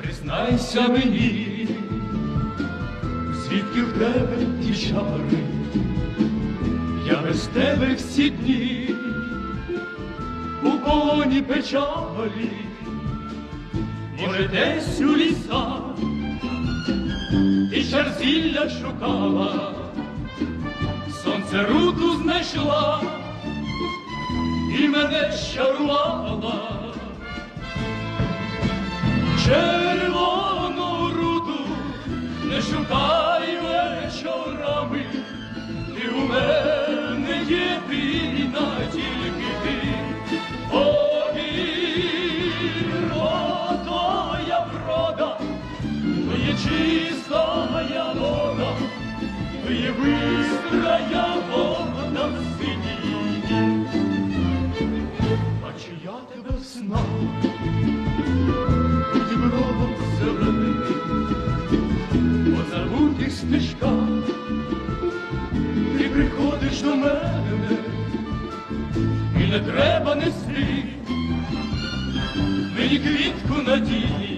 Признайся мені, ті чари, я без тебе всі дні у полоні печалі, може, десь у лісах і черзілля шукала, сонце руку знайшла і мене щарувала. Червону руду не шукай мене єдина тільки ти. Повір, ото я врода, то є чистая вода, то приходиш до мене, і не треба нести мені квітку надії,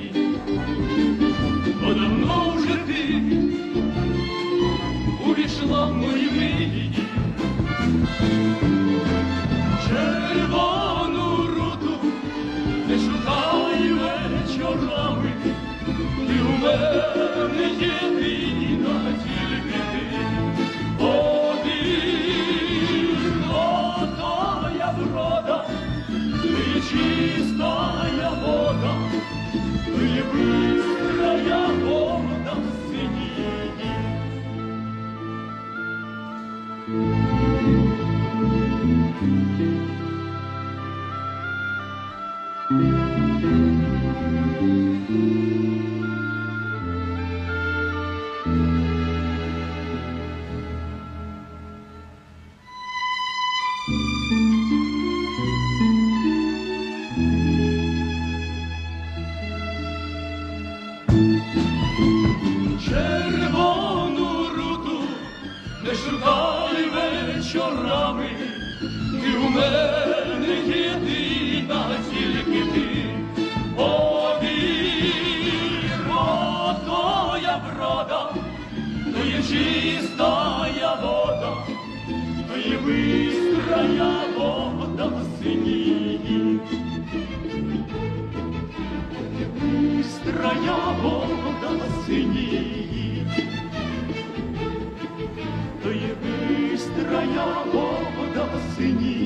не шукали вечорами, ти у мене єдина тільки ти. Повір, ото я врода, то є чистая вода, то є вистрая вода то